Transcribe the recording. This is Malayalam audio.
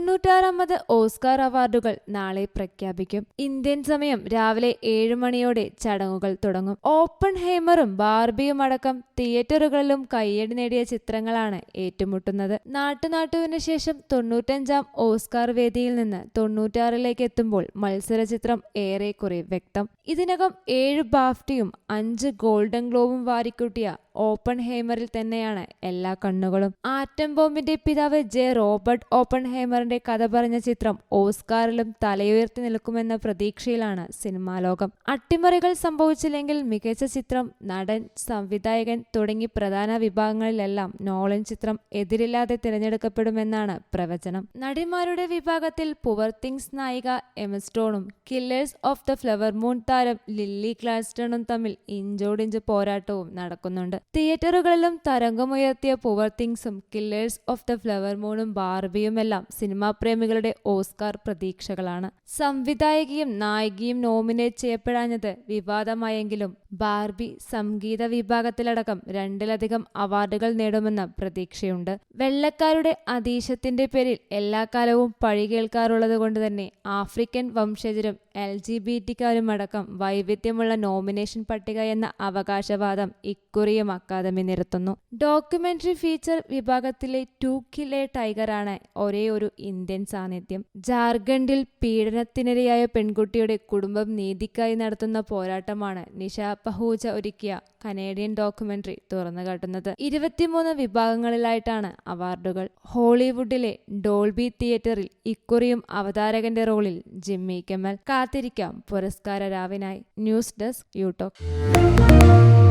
തൊണ്ണൂറ്റാറാമത് ഓസ്കാർ അവാർഡുകൾ നാളെ പ്രഖ്യാപിക്കും. ഇന്ത്യൻ സമയം രാവിലെ ഏഴ് മണിയോടെ ചടങ്ങുകൾ തുടങ്ങും. ഓപ്പൺ ഹേമറും ബാർബിയും അടക്കം തിയേറ്ററുകളിലും കയ്യടി നേടിയ ചിത്രങ്ങളാണ് ഏറ്റുമുട്ടുന്നത്. നാട്ടുനാട്ടുവിന് ശേഷം തൊണ്ണൂറ്റഞ്ചാം ഓസ്കാർ വേദിയിൽ നിന്ന് തൊണ്ണൂറ്റാറിലേക്ക് എത്തുമ്പോൾ മത്സര ചിത്രം ഏറെക്കുറെ വ്യക്തം. ഇതിനകം ഏഴ് ബാഫ്റ്റിയും അഞ്ച് ഗോൾഡൻ ഗ്ലോബും വാരിക്കൂട്ടിയ ഓപ്പൺ ഹേമറിൽ തന്നെയാണ് എല്ലാ കണ്ണുകളും. ആറ്റം ബോംബിന്റെ പിതാവ് ജെ. റോബർട്ട് ഓപ്പൺ ഹേമറിന്റെ കഥ പറഞ്ഞ ചിത്രം ഓസ്കാറിലും തലയുയർത്തി നിൽക്കുമെന്ന പ്രതീക്ഷയിലാണ് സിനിമാ ലോകം. അട്ടിമറികൾ സംഭവിച്ചില്ലെങ്കിൽ മികച്ച ചിത്രം നടൻ സംവിധായകൻ തുടങ്ങി പ്രധാന വിഭാഗങ്ങളിലെല്ലാം നോളൻ ചിത്രം എതിരില്ലാതെ തിരഞ്ഞെടുക്കപ്പെടുമെന്നാണ് പ്രവചനം. നടിമാരുടെ വിഭാഗത്തിൽ പുവർ തിങ്സ് നായിക എമസ്റ്റോണും killers of the flower moon താരം ലില്ലി ക്ലാസ്റ്റണും തമ്മിൽ ഇഞ്ചോടിഞ്ച് പോരാട്ടവും നടക്കുന്നുണ്ട്. തിയേറ്ററുകളിലും തരംഗമുയർത്തിയ പുവർ തിങ്സും കില്ലേഴ്സ് ഓഫ് ദ ഫ്ലവർ മൂണും ബാർബിയുമെല്ലാം സിനിമാ പ്രേമികളുടെ ഓസ്കാർ പ്രതീക്ഷകളാണ്. സംവിധായകയും നായികയും നോമിനേറ്റ് ചെയ്യപ്പെടാഞ്ഞത് വിവാദമായെങ്കിലും ബാർബി സംഗീത വിഭാഗത്തിലടക്കം രണ്ടിലധികം അവാർഡുകൾ നേടുമെന്ന പ്രതീക്ഷയുണ്ട്. വെള്ളക്കാരുടെ അതീശത്തിന്റെ പേരിൽ എല്ലാ കാലവും പഴി കേൾക്കാറുള്ളത് കൊണ്ട് തന്നെ ആഫ്രിക്കൻ വംശജരും എൽ ജി ബി ടിക്കാരും അടക്കം വൈവിധ്യമുള്ള നോമിനേഷൻ പട്ടിക എന്ന അവകാശവാദം ഇക്കുറിയും അക്കാദമി നിരത്തുന്നു. ഡോക്യുമെന്ററി ഫീച്ചർ വിഭാഗത്തിലെ ടു കിലെ ടൈഗറാണ് ഒരേ ഒരു ഇന്ത്യൻ സാന്നിധ്യം. ജാർഖണ്ഡിൽ പീഡനത്തിനിരയായ പെൺകുട്ടിയുടെ കുടുംബം നീതിക്കായി നടത്തുന്ന പോരാട്ടമാണ് നിഷ പഹൂജ ഒരുക്കിയ കനേഡിയൻ ഡോക്യുമെന്ററി തുറന്നു കാട്ടുന്നത്. ഇരുപത്തിമൂന്ന് വിഭാഗങ്ങളിലായിട്ടാണ് അവാർഡുകൾ. ഹോളിവുഡിലെ ഡോൾബി തിയേറ്ററിൽ ഇക്കുറിയും അവതാരകന്റെ റോളിൽ ജിമ്മി കെമൽ കാത്തിരിക്കാം. പുരസ്കാര രാവിനായി ന്യൂസ് ഡെസ്ക് യൂട്യൂബ്